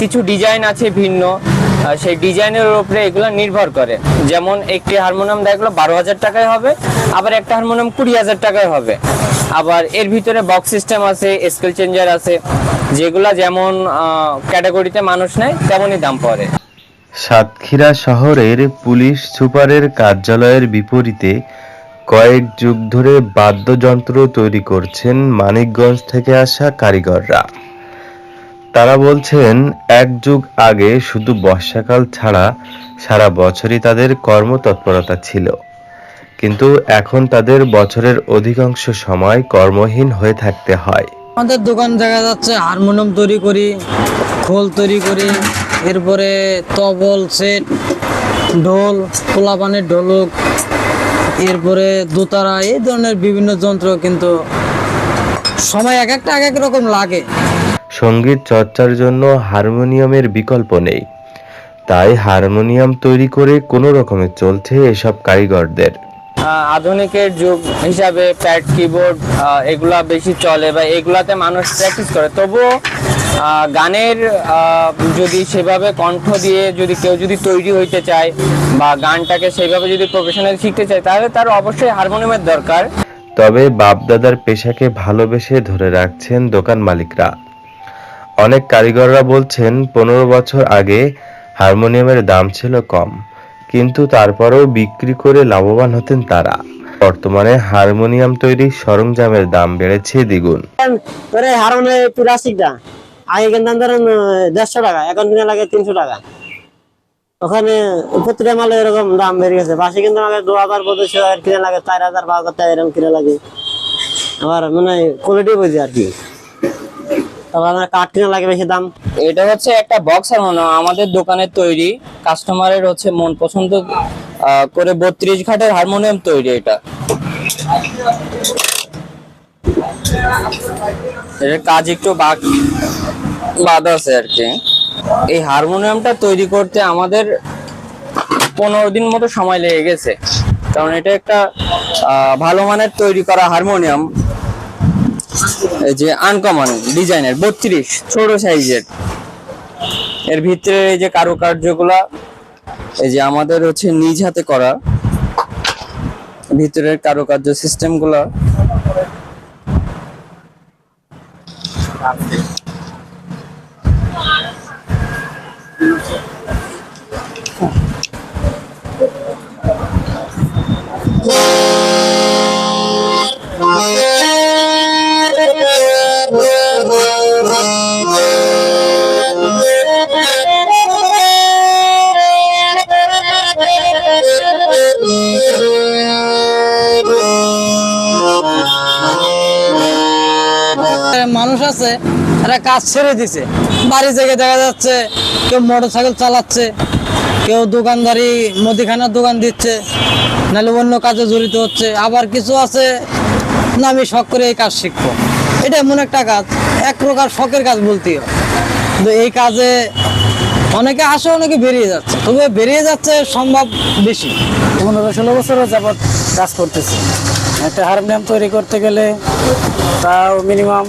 কিছু ডিজাইন আছে ভিন্ন সেই ডিজাইনের উপরে এগুলো নির্ভর করে। যেমন একটি হারমোনিয়াম দেখল বারো হাজার টাকায় হবে, আবার একটা হারমোনিয়াম কুড়ি হাজার টাকায় হবে। আবার এর ভিতরে বক্স সিস্টেম আছে স্কেল চেঞ্জার আছে, যেগুলা যেমন ক্যাটাগরিতে মানুষ নেয়, তেমনই দাম পড়ে। সাতক্ষীরা শহরের পুলিশ সুপারের কার্যালয়ের বিপরীতে কয়েক যুগ ধরে বাদ্যযন্ত্র তৈরি করছেন মানিকগঞ্জ থেকে আসা কারিগররা। তারা বলছেন, এক যুগ আগে শুধু বর্ষাকাল ছাড়া সারা বছরই তাদের কর্মতৎপরতা ছিল। কিন্তু এখন তাদের বছরের অধিকাংশ সময় কর্মহীন হয়ে থাকতে হয়। আমাদের দোকান দেখা যাচ্ছে, হারমোনিয়াম তৈরি করি, খোল তৈরি করি। এরপরে তবল সেট, ঢোল পোলাপানের ঢোলক, এরপরে দোতারা, এই ধরনের বিভিন্ন যন্ত্র কিন্তু সময় এক একটা এক এক রকম লাগে। সংগীত চর্চার জন্য হারমোনিয়ামের বিকল্প নেই। তাই হারমোনিয়াম তৈরি করে কোনো রকমে চলছে এসব কারিগরদের। আধুনিকের যুগ হিসাবে প্যাড কিবোর্ড এগুলা বেশি চলে বা এগুলাতে মানুষ প্র্যাকটিস করে। তবুও গানের যদি সেভাবে কণ্ঠ দিয়ে যদি কেউ যদি তৈরি হইতে চায় বা গানটাকে সেইভাবে যদি প্রফেশনাল শিখতে চায়, তাহলে তার অবশ্যই হারমোনিয়ামের দরকার। তবে বাপদাদার পেশাকে ভালোবেসে ধরে রাখছেন দোকান মালিকরা। অনেক কারিগররা বলছেন, পনেরো বছর আগে হারমোনিয়ামের দাম ছিল কম। কিন্তু তারপরেও বিক্রি করে লাভবান হতেন তারা। বর্তমানে হারমোনিয়াম তৈরির সরঞ্জামের দাম বেড়েছে দ্বিগুণ। ধরে আগে কিনতাম ধরেন দেড়শো টাকা এখন কিনে লাগে তিনশো টাকা। ওখানে প্রতিটা মালে এরকম দাম বেড়ে গেছে। বাসে কিন্তু আগে দু হাজার পঁচিশশো টাকা কিনে লাগে চার হাজার টাকা এরকম কিনে লাগে। আবার মানে কোয়ালিটি বুঝি আর কি। তারপর কাঠ কিনে লাগে বেশি দাম। এটা হচ্ছে একটা বক্স হারমোনিয়াম আমাদের দোকানের তৈরি। কাস্টমারের হচ্ছে মন পছন্দ করে বত্রিশ ঘাটের হারমোনিয়াম তৈরি এটা। কাজ একটু বাদ আছে আর কি। এই হারমোনিয়ামটা তৈরি করতে আমাদের পনেরো দিন মতো সময় লেগে গেছে। কারণ এটা একটা ভালো মানের তৈরি করা হারমোনিয়াম যে আনকমন ডিজাইনের বত্রিশ, ছোট সাইজের এর ভিতরে এই যে কারুকার্যগুলা, এই যে আমাদের হচ্ছে নিজ হাতে করা, ভিতরের কারুকার্য সিস্টেম মানুষ আছে, এরা কাজ ছেড়ে দিছে। বাড়ি থেকে দেখা যাচ্ছে, কেউ মোটর সাইকেল চালাচ্ছে, কেউ দোকানদারি, মুদিখানার দোকান দিচ্ছে, নাহলে অন্য কাজে জড়িত হচ্ছে। আবার কিছু আছে, না, আমি শখ করে এই কাজ শিখব। এটা এমন একটা কাজ, এক প্রকার শখের কাজ বলতেই হয়। এই কাজে অনেকে আসে, অনেকে বেরিয়ে যাচ্ছে। তবে বেরিয়ে যাচ্ছে সম্ভব বেশি। পনেরো ষোলো বছরও যাবৎ কাজ করতেছি। একটা হারমোনিয়াম তৈরি করতে গেলে তাও মিনিমাম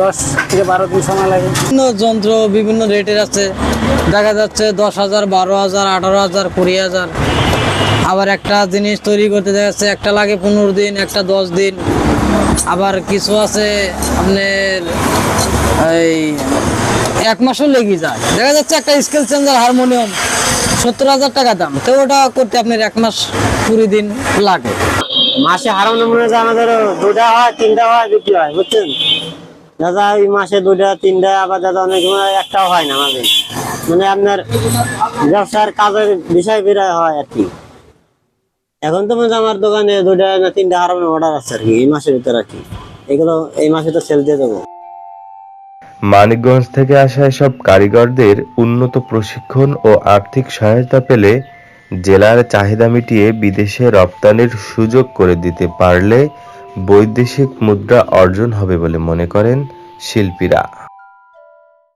দশ থেকে বারো দিন সময় লাগে। বিভিন্ন যন্ত্র বিভিন্ন রেটের আছে। দেখা যাচ্ছে দশ হাজার, বারো হাজার, আঠারো হাজার, কুড়ি হাজার। আবার একটা জিনিস তৈরি করতে দেখা যাচ্ছে, একটা লাগে পনেরো দিন, একটা দশ দিন। আবার কিছু আছে আপনার এই এক মাসও লেগে যায়। দেখা যাচ্ছে একটা স্কেল চেঞ্জার হারমোনিয়াম সত্তর হাজার টাকা দাম। তো ওটা করতে আপনার এক মাস কুড়ি দিন লাগে। মাসে হারমোনিয়াম মনে হয় আমাদের দুটা হয়, তিনটা হয়, বিক্রি হয়, বুঝছেন? দাদা ওই মাসে দুটা তিনটা, আবার দাদা অনেক সময় একটাও হয় না আমাদের। মানে আপনার ব্যবসার কাজের বিষয় বেরোয় হয় আর কি। এখন তো মনে আমার দোকানে দুটা না তিনটা হারমোনিয়াম অর্ডার আছে আর কি, এই মাসের ভিতরে আর কি। এগুলো এই মাসে তো সেল দিয়ে দেবো। মানিকগঞ্জ থেকে আসা এসব কারিগরদের উন্নত প্রশিক্ষণ ও আর্থিক সহায়তা পেলে জেলার চাহিদা মিটিয়ে বিদেশে রপ্তানির সুযোগ করে দিতে পারলে বৈদেশিক মুদ্রা অর্জন হবে বলে মনে করেন শিল্পীরা।